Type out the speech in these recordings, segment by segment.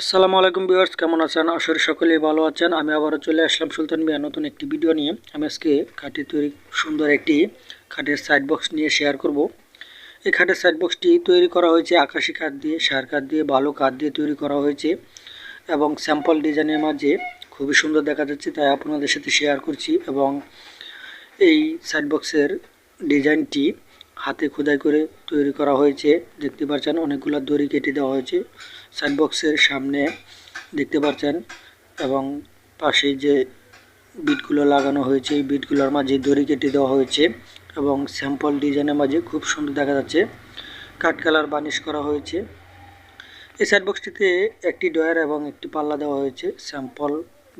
আসসালামু আলাইকুম ভিউয়ার্স, কেমন আছেন? আসলে সকলেই ভালো আছেন। আমি আবারও চলে আসলাম সুলতান মিয়া নতুন একটি ভিডিও নিয়ে। আমি আজকে খাটের তৈরি, সুন্দর একটি খাটের সাইড বক্স নিয়ে শেয়ার করব। এই খাটের সাইড বক্সটি তৈরি করা হয়েছে আকাশি কাঠ দিয়ে, সার কাঠ দিয়ে ভালো কাঠ দিয়ে তৈরি করা হয়েছে এবং স্যাম্পল ডিজাইনের মাঝে খুবই সুন্দর দেখা যাচ্ছে, তাই আপনাদের সাথে শেয়ার করছি এবং এই সাইড বক্সের ডিজাইনটি হাতে খোদাই করে তৈরি করা হয়েছে। দেখতে পাচ্ছেন অনেকগুলো দড়ি কেটে দেওয়া হয়েছে। সাইড বক্সের সামনে দেখতে পাচ্ছেন এবং পাশে যে বিটগুলো লাগানো হয়েছে, এই বিটগুলোর মাঝে দড়ি কেটে দেওয়া হয়েছে এবং স্যাম্পল ডিজাইনের মাঝে খুব সুন্দর দেখা যাচ্ছে। কাঠ কালার বানিশ করা হয়েছে। এই সাইড বক্সটিতে একটি ডয়ার এবং একটি পাল্লা দেওয়া হয়েছে স্যাম্পল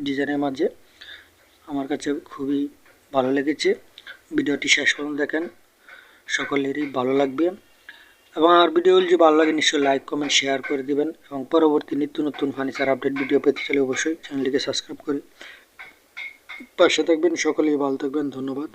ডিজাইনের মাঝে। আমার কাছে খুবই ভালো লেগেছে। ভিডিওটি শেষ পর্যন্ত দেখেন। সকলেরই ভালো লাগবে। এবং আমার ভিডিও যদি ভালো লাগে নিশ্চয়ই লাইক কমেন্ট শেয়ার করে দিবেন। এবং পরবর্তী নিত্য নতুন ফার্নিচার আপডেট ভিডিও পেতে চাইলে অবশ্যই চ্যানেলটিকে সাবস্ক্রাইব করে পাশে থাকবেন। সকলেই ভালো থাকবেন। ধন্যবাদ।